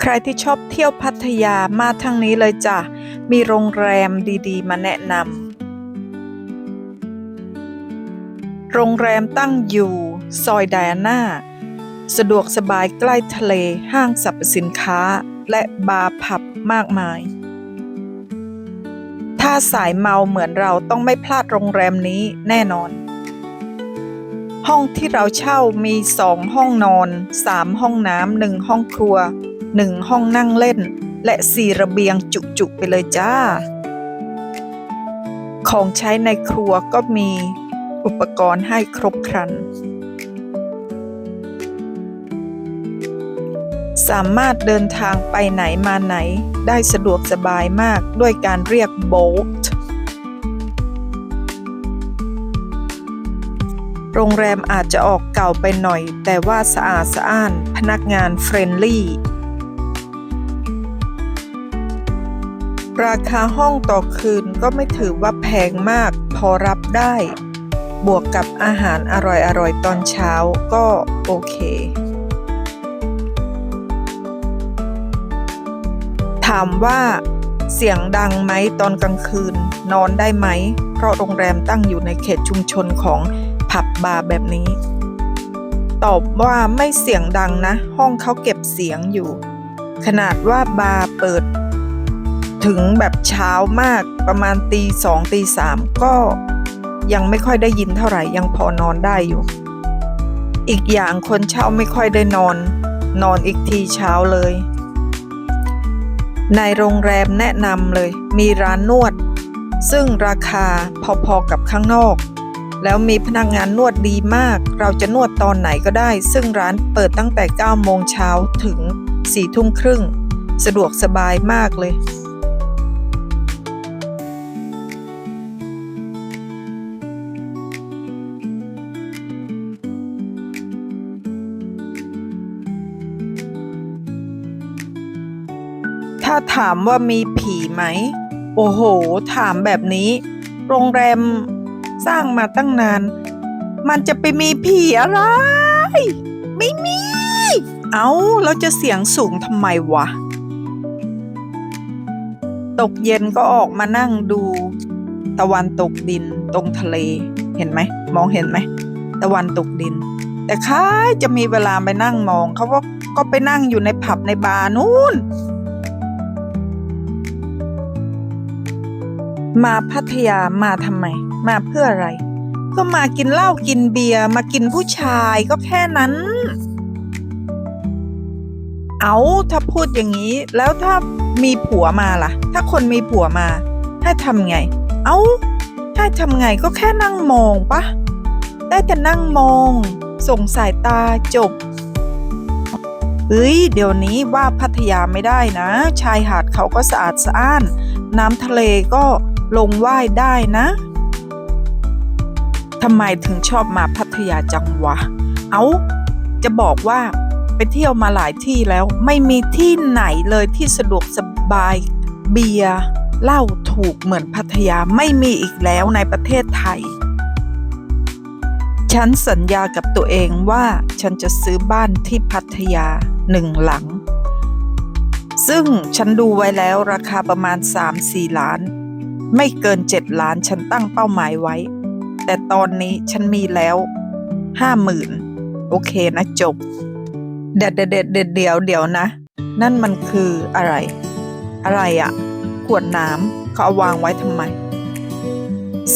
ใครที่ชอบเที่ยวพัทยามาทางนี้เลยจ้ะ มีโรงแรมดีๆ มาแนะนำ โรงแรมตั้งอยู่ ซอยไดอาน่า สะดวกสบายใกล้ทะเลห้างสรรพสินค้าและบาร์ผับมากมาย ถ้าสายเมาเหมือนเราต้องไม่พลาดโรงแรมนี้แน่นอน ห้องที่เราเช่ามีสองห้องนอนสามห้องน้ำหนึ่งห้องครัว หนึ่งห้องนั่งเล่น และสี่ระเบียงจุกๆไปเลยจ้า ของใช้ในครัวก็มีอุปกรณ์ให้ครบครัน สามารถเดินทางไปไหนมาไหนได้สะดวกสบายมากด้วยการเรียกโบ๊ทโรงแรมอาจจะออกเก่าไปหน่อย แต่ว่าสะอาดสะอ้าน พนักงานเฟรนลี่ ราคาห้องต่อคืนก็ไม่ถือว่าแพงมากพอรับได้ บวกกับอาหารอร่อยๆ ตอนเช้าก็โอเค ถามว่าเสียงดังไหมตอนกลางคืนนอนได้ไหม เพราะโรงแรมตั้งอยู่ในเขตชุมชนของผับบาร์แบบนี้ ตอบว่าไม่เสียงดังนะ ห้องเขาเก็บเสียงอยู่ ขนาดว่าบาร์เปิด ถึงแบบเช้ามากประมาณตีสองตีสามก็ยังไม่ค่อยได้ยินเท่าไหร่ยังพอนอนได้อยู่ อีกอย่างคนเช่าไม่ค่อยได้นอน นอนอีกทีเช้าเลย ในโรงแรมแนะนำเลย มีร้านนวด ซึ่งราคาพอๆกับข้างนอก แล้วมีพนักงานนวดดีมาก เราจะนวดตอนไหนก็ได้ ซึ่งร้านเปิดตั้งแต่9โมงเช้าถึง4ทุ่มครึ่ง สะดวกสบายมากเลย ถ้าถามว่ามีผีไหม โอ้โห ถามแบบนี้ โรงแรมสร้างมาตั้งนาน มันจะไปมีผีอะไร ไม่มี เอาเราจะเสียงสูงทำไมวะ ตกเย็นก็ออกมานั่งดู ตะวันตกดินตรงทะเล เห็นไหม มองเห็นไหม ตะวันตกดิน แต่ค้าจะมีเวลาไปนั่งมอง เขาก็ก็ไปนั่งอยู่ในผับในบาร์นู่น มาพัทยามาทำไม มาเพื่ออะไร ก็มากินเหล้ากินเบียร์มากินผู้ชายก็แค่นั้น เอาถ้าพูดอย่างนี้ แล้วถ้ามีผัวมาล่ะ ถ้าคนมีผัวมา ให้ทำไง เอาให้ทำไงก็แค่นั่งมองปะได้แต่นั่งมอง ส่งสายตาจบเฮ้ยเดี๋ยวนี้ว่าพัทยาไม่ได้นะ ชายหาดเขาก็สะอาดสะอ้าน น้ำทะเลก็ ลงว่ายได้นะทำไมถึงชอบมาพัทยาจังวะ เอาจะบอกว่าไปเที่ยวมาหลายที่แล้วไม่มีที่ไหนเลยที่สะดวกสบายเบียร์เหล้าถูกเหมือนพัทยาไม่มีอีกแล้วในประเทศไทย ฉันสัญญากับตัวเองว่าฉันจะซื้อบ้านที่พัทยาหนึ่งหลัง ซึ่งฉันดูไว้แล้วราคาประมาณ 3-4 ล้าน ไม่เกิน7ล้านฉันตั้งเป้าหมายไว้ แต่ตอนนี้ฉันมีแล้ว50,000โอเคนะจบ เด็ดเด็ดเด็ดเด็ดเดี๋ยวเดี๋ยวนะ นั่นมันคืออะไร อะไรอะขวดน้ำเขาเอาวางไว้ทำไม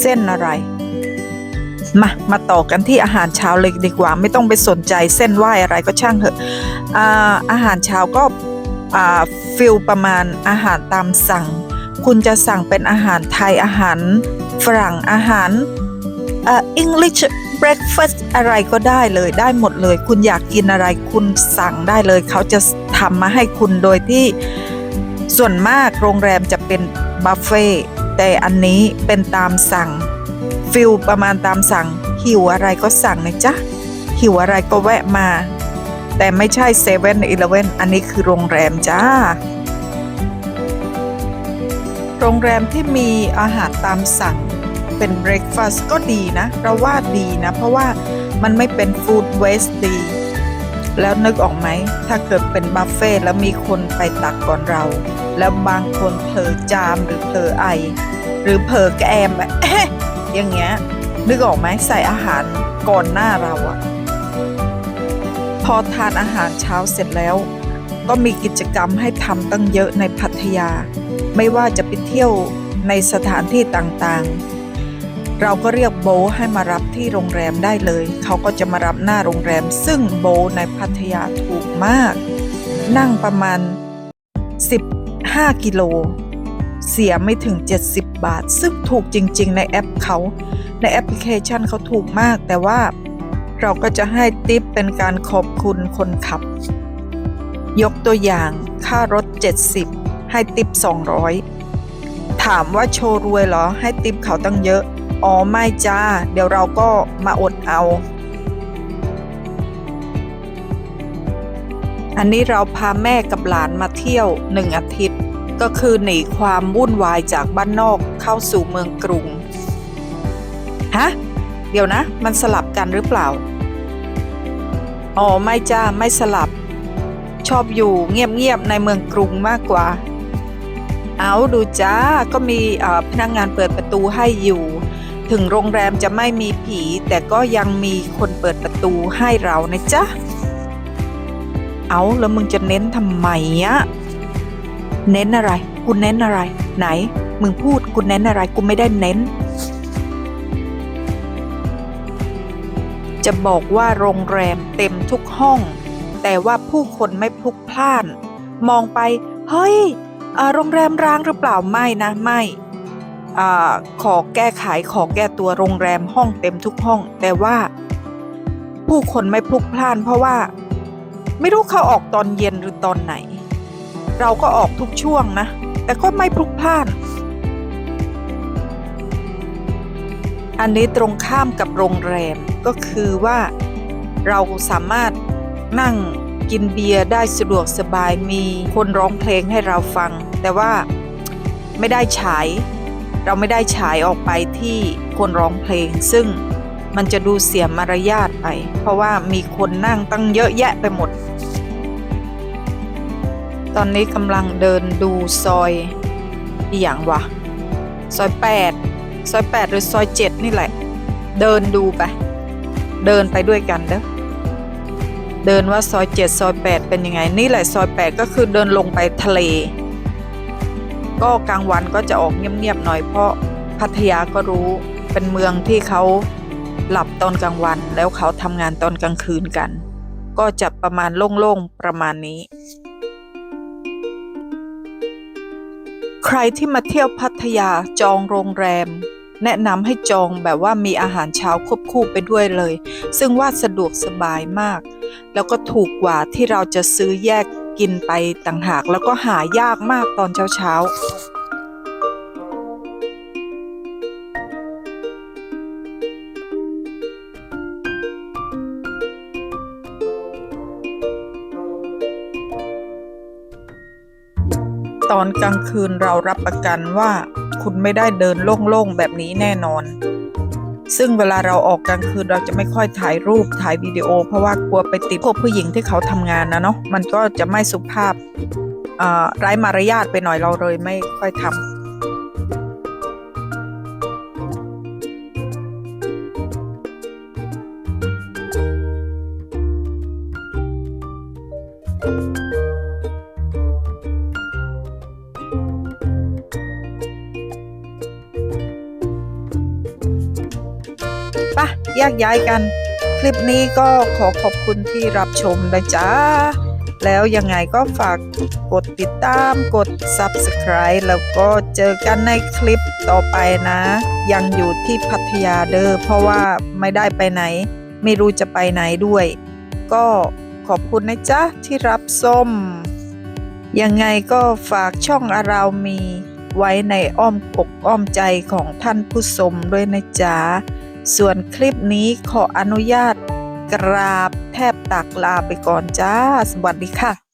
เส้นอะไร มา มาต่อกันที่อาหารเช้าเลยดีกว่า ไม่ต้องไปสนใจเส้นไหวอะไรก็ช่างเถอะอาอาหารเช้าก็ฟิลประมาณอาหารตามสั่ง คุณจะสั่งเป็นอาหารไทยอาหาร ฝรั่งอาหารเอ่อ English breakfast อะไรก็ได้เลยได้หมดเลย คุณอยากกินอะไรคุณสั่งได้เลย เขาจะทำมาให้คุณโดยที่ส่วนมากโรงแรมจะเป็นบุฟเฟ่แต่อันนี้เป็นตามสั่งฟิลประมาณตามสั่ง หิวอะไรก็สั่งนะจ๊ะ หิวอะไรก็แวะมา แต่ไม่ใช่เซเว่นอีเลเว่นอันนี้คือโรงแรมจ้า โรงแรมที่มีอาหารตามสั่งเป็นเบร a ฟาสต์ก็ดีนะ เราว่าดีนะ เพราะว่ามันไม่เป็นฟู้ดเวสต์ดี แล้วนึกออกไหม ถ้าเกิดเป็นบัฟเฟ่แล้วมีคนไปตักก่อนเรา แล้วบางคนเผลอจามหรือเผลอไอ หรือเผลอแกมแบบอย่างเงี้ยนึกออกไหมใส่อาหารก่อนหน้าเราอะพอทานอาหารเช้าเสร็จแล้ว ก็มีกิจกรรมให้ทำตั้งเยอะในพัทยา ไม่ว่าจะไปเที่ยวในสถานที่ต่างๆ เราก็เรียกโบให้มารับที่โรงแรมได้เลย เขาก็จะมารับหน้าโรงแรม ซึ่งโบในพัทยาถูกมาก นั่งประมาณ 15 กิโล เสียไม่ถึง 70 บาท ซึ่งถูกจริง ๆ ในแอปเขา ในแอปพลิเคชันเขาถูกมาก แต่ว่าเราก็จะให้ติปเป็นการขอบคุณคนขับ ยกตัวอย่างค่ารถ 70 ให้ติป200 ถามว่าโชว์รวยเหรอ ให้ติปเขาตั้งเยอะ อ๋อไม่จ้า เดี๋ยวเราก็มาอดเอา อันนี้เราพาแม่กับหลานมาเที่ยวหนึ่งอาทิตย์ ก็คือหนีความวุ่นวายจากบ้านนอกเข้าสู่เมืองกรุง ฮะ เดี๋ยวนะ มันสลับกันหรือเปล่า อ๋อไม่จ้าไม่สลับชอบอยู่เงียบๆในเมืองกรุงมากกว่าาดูจ้า ก็มีพนักงานเปิดประตูให้อยู่ ถึงโรงแรมจะไม่มีผี แต่ก็ยังมีคนเปิดประตูให้เรานะจ๊ะ เอาแล้วมึงจะเน้นทำไมอะเน้นอะไร กูเน้นอะไร ไหน มึงพูดกูเน้นอะไร กูไม่ได้เน้น จะบอกว่าโรงแรมเต็มทุกห้อง แต่ว่าผู้คนไม่พลุกพล่าน มองไป เฮ้ย โรงแรมร้างหรือเปล่าไม่นะไม่ขอแก้ไขขอแก้ตัวโรงแรมห้องเต็มทุกห้อง แต่ว่า ผู้คนไม่พลุกพล่าน เพราะว่า ไม่รู้เขาออกตอนเย็นหรือตอนไหน เราก็ออกทุกช่วงนะ แต่ก็ไม่พลุกพล่าน อันนี้ตรงข้ามกับโรงแรมก็คือว่าเราสามารถนั่ง กินเบียร์ได้สะดวกสบายมีคนร้องเพลงให้เราฟัง แต่ว่าไม่ได้ฉาย เราไม่ได้ฉายออกไปที่คนร้องเพลง ซึ่งมันจะดูเสียมารยาทไป เพราะว่ามีคนนั่งตั้งเยอะแยะไปหมด ตอนนี้กำลังเดินดูซอยอหย่างวะซอยแปดซอยแปดหรือซอยเจ็ดนี่แหละ เดินดูไป เดินไปด้วยกันเด้อ เดินว่าซอยเจ็ดซอยแปดเป็นยังไง นี่แหละซอยแปดก็คือเดินลงไปทะเล ก็กลางวันก็จะออกเงียบๆหน่อยเพราะพัทยาก็รู้เป็นเมืองที่เขาหลับตอนกลางวัน แล้วเขาทำงานตอนกลางคืนกัน ก็จะประมาณโล่งๆประมาณนี้ ใครที่มาเที่ยวพัทยาจองโรงแรม แนะนำให้จองแบบว่ามีอาหารเช้าควบคู่ไปด้วยเลย ซึ่งว่าสะดวกสบายมาก แล้วก็ถูกกว่าที่เราจะซื้อแยกกินไปต่างหาก แล้วก็หายากมากตอนเช้าเช้า ตอนกลางคืนเรารับประกันว่าคุณไม่ได้เดินโล่งๆแบบนี้แน่นอน ซึ่งเวลาเราออกกลางคืนเราจะไม่ค่อยถ่ายรูปถ่ายวิดีโอ เพราะว่ากลัวไปติดพวกผู้หญิงที่เขาทำงานนะเนาะมันก็จะไม่สุภาพร้าไร้มารยาทไปหน่อยเราเลยไม่ค่อยทำะแยกย้ายกัน คลิปนี้ก็ขอขอบคุณที่รับชมนะจ๊ะ แล้วยังไงก็ฝากกดติดตามกด Subscribe แล้วก็เจอกันในคลิปต่อไปนะ ยังอยู่ที่พัทยาเด้อเพราะว่าไม่ได้ไปไหน ไม่รู้จะไปไหนด้วย ก็ขอบคุณนะจ๊ะที่รับส้ม ยังไงก็ฝากช่องอารามีไว้ในอ้อมอกอ้อมใจของท่านผู้ชมด้วยนะจ๊ะ ส่วนคลิปนี้ขออนุญาตกราบแทบตักลาไปก่อนจ้า สวัสดีค่ะ